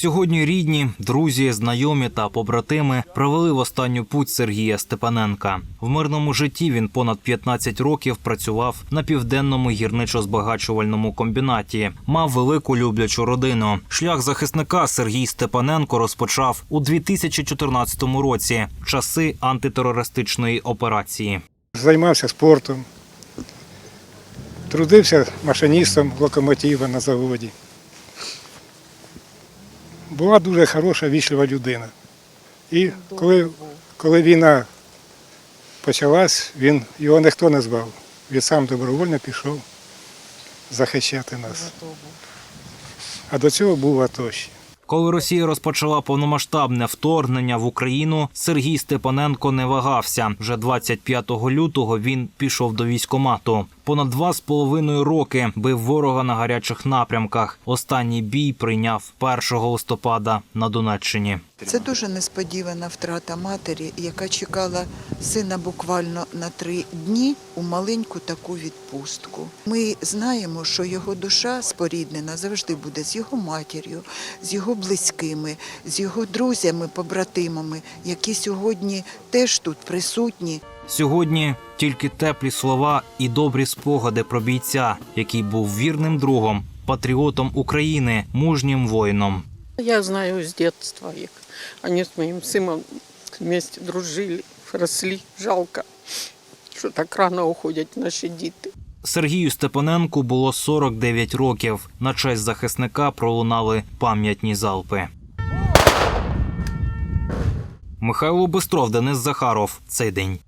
Сьогодні рідні, друзі, знайомі та побратими провели в останню путь Сергія Степаненка. В мирному житті він понад 15 років працював на південному гірничо-збагачувальному комбінаті. Мав велику люблячу родину. Шлях захисника Сергій Степаненко розпочав у 2014 році, часи антитерористичної операції. Займався спортом, трудився машиністом локомотива на заводі. Була дуже хороша, вічлива людина. І коли, коли війна почалась, він, його ніхто не звав. Він сам добровольно пішов захищати нас. А до цього був АТО ще. Коли Росія розпочала повномасштабне вторгнення в Україну, Сергій Степаненко не вагався. Вже 25 лютого він пішов до військомату. Понад два з половиною роки бив ворога на гарячих напрямках. Останній бій прийняв 1 листопада на Донеччині. Це дуже несподівана втрата матері, яка чекала сина буквально на три дні у маленьку таку відпустку. Ми знаємо, що його душа споріднена завжди буде з його матір'ю, з його близькими, з його друзями, побратимами, які сьогодні теж тут присутні. Сьогодні тільки теплі слова і добрі спогади про бійця, який був вірним другом, патріотом України, мужнім воїном. Я знаю с детства их. Они с моим сыном вместе дружили, росли. Жалко, що так рано уходять наші діти. Сергію Степаненку було 49 років. На честь захисника пролунали пам'ятні залпи. Михайло Бистров, Денис Захаров. Цей день.